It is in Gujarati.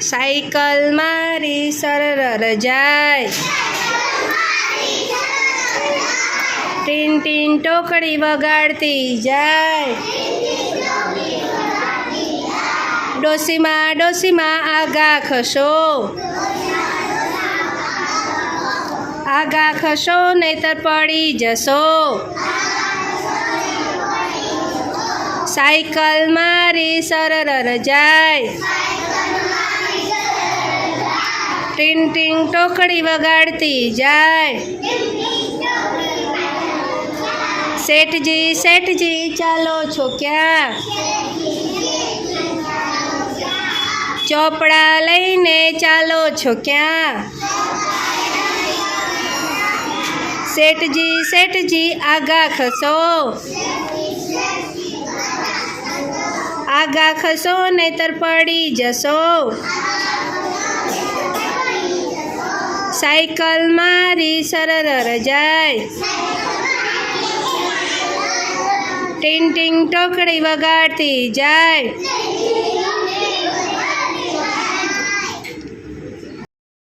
સાયકલ મારી સરર જાય. ટીન ટીન ટોકડી વગાડતી જાય. ડોસીમાં ડોસીમાં આગા ખસો. આગા ખસો, નહીતર પડી જશો. સાયકલ મારી સરર જાય. ટીન ટીન ટોકડી વગાડતી જાય. શેઠજી શેઠજી, ચાલો છો ક્યાં? ચોપડા લઈને ચાલો છો ક્યાં? શેઠજી શેઠજી, આગા ખસો. આગા ખસો, નહીતર પડી જશો. સાયકલ મારી સરર જાય. ટીંગ ટીંગ ટોકડી વગાડતી જાય.